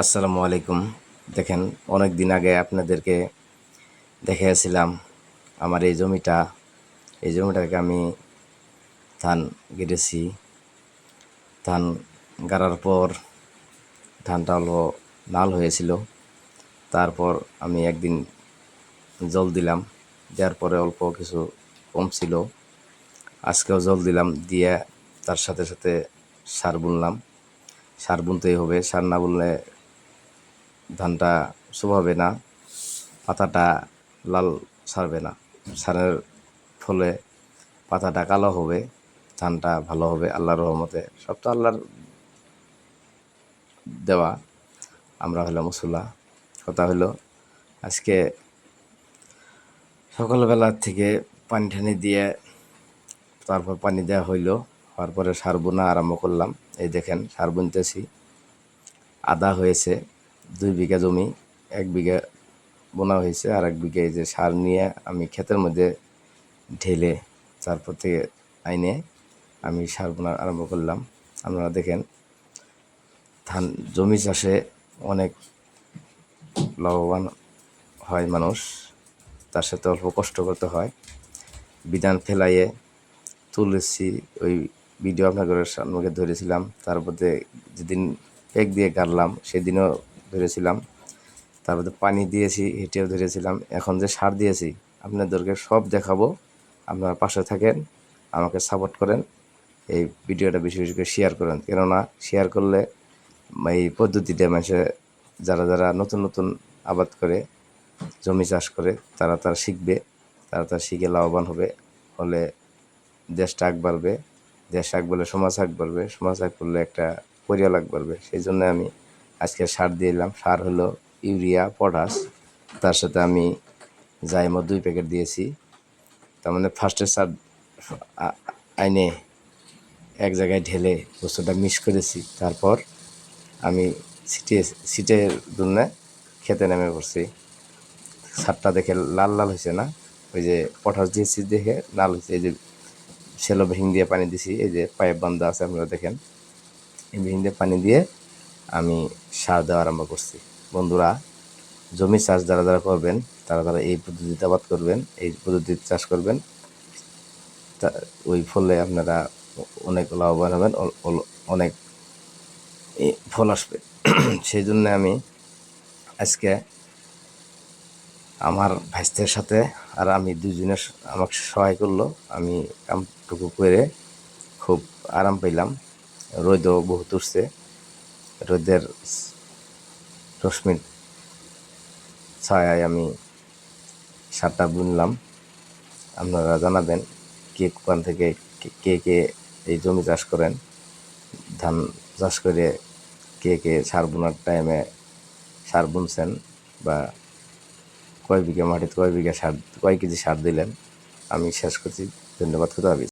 আসসালামু আলাইকুম। দেখেন অনেক দিন আগে আপনাদেরকে দেখিয়েছিলাম আমার এই জমিটা। এই জমিটাকে আমি ধান কেটেছি ধান গাড়ার পর ধানটা হলো লাল হয়েছিল। তারপর আমি একদিন জল দিলাম, দেওয়ার পরে অল্প কিছু কম ছিল। আজকেও জল দিলাম, দিয়ে তার সাথে সাথে সার বুনলাম। সার বুনতেই হবে, সার না বুনলে ধানটা শুভাবে না, পাতাটা লাল সারবে না। সারের ফলে পাতাটা কালো হবে, ধানটা ভালো হবে, আল্লাহর রহমতে। সব তো আল্লাহর দেওয়া। আমরা হলো মুসুলা কথা হলো, আজকে সকালবেলা থেকে পানি ঠানি দিয়ে তারপর পানি দেওয়া হইল হওয়ার পরে সার বোনা আরম্ভ করলাম। এই দেখেন, সার বুনতেছি। আদা হয়েছে। দুই বিঘা জমি, এক বিঘা বোনা হয়েছে আর এক বিঘা এই যে সার নিয়ে আমি ক্ষেতের মধ্যে ঢেলে তারপর থেকে আইনে আমি সার বোনা আরম্ভ করলাম। আপনারা দেখেন, ধান, জমি চাষে অনেক লাভবান হয় মানুষ, তার সাথে অল্প কষ্ট করতে হয়। বিধান ফেলাইয়ে তুলেছি, ওই ভিডিও আপনাদের সামনে ধরেছিলাম তারপরে যেদিন পেক দিয়ে কাটলাম সেদিনও ধরেছিলাম। তারপরে পানি দিয়েছি, হেঁটেও ধরেছিলাম। এখন যে সার দিয়েছি, আপনাদেরকে সব দেখাবো। আপনারা পাশে থাকেন, আমাকে সাপোর্ট করেন। এই ভিডিওটা বেশি বেশি করে শেয়ার করেন। কেননা শেয়ার করলে এই পদ্ধতিটা মানুষে যারা যারা নতুন নতুন আবাদ করে, জমি চাষ করে, তারা তারা শিখবে, তারা তারা শিখে লাভবান হবে। হলে দেশটা আগ বাড়বে, দেশ আগ বাড়লে সমাজ আগ বাড়বে, সমাজ আগ করলে একটা পরিয়াল আগ বাড়বে। সেই জন্য আমি আজকে সার দিয়ে এলাম সার হলো ইউরিয়া, পটাশ। তার সাথে আমি জাইমো দুই প্যাকেট দিয়েছি। তার মানে ফার্স্টের সার আইনে এক জায়গায় ঢেলে বস্তুটা মিক্স করেছি। তারপর আমি সিটে, সিটের জন্য খেতে নেমে পড়ছি। সারটা দেখে লাল লাল হয়েছে না? ওই যে পটাশ দিয়েছি দেখে লাল হয়েছে। এই যে সেলো ভিং দিয়ে পানি দিছি। এই যে পাইপ বান্ধা আছে, আপনারা দেখেন। এই ভিং দিয়ে পানি দিয়ে আমি সার দেওয়া আরম্ভ করছি। বন্ধুরা, জমি চাষ যারা যারা করবেন, তারা তারা এই পদ্ধতিতে আবাদ করবেন, এই পদ্ধতিতে চাষ করবেন। ওই ফলে আপনারা অনেক লাভবান হবেন অনেক ফল আসবে। সেই জন্য আমি আজকে আমার ভাইস্তের সাথে আর আমি দুজনে আমাকে সহায় করল। আমি কামটুকু করে খুব আরাম পেলাম রোদও বহুত উঠছে। রোদের রশ্মির ছায়ায় আমি সারটা বুনলাম। আপনারা জানাবেন কে কোন থেকে কে- কে এই জমি চাষ করেন। ধান চাষ করে কে কে সার বোনার টাইমে সার বুনছেন বা কয় বিঘা মাটিতে কয় বিঘা সার, কয় কেজি সার দিলেন, আমি শেষ করছি। ধন্যবাদ হাফিজ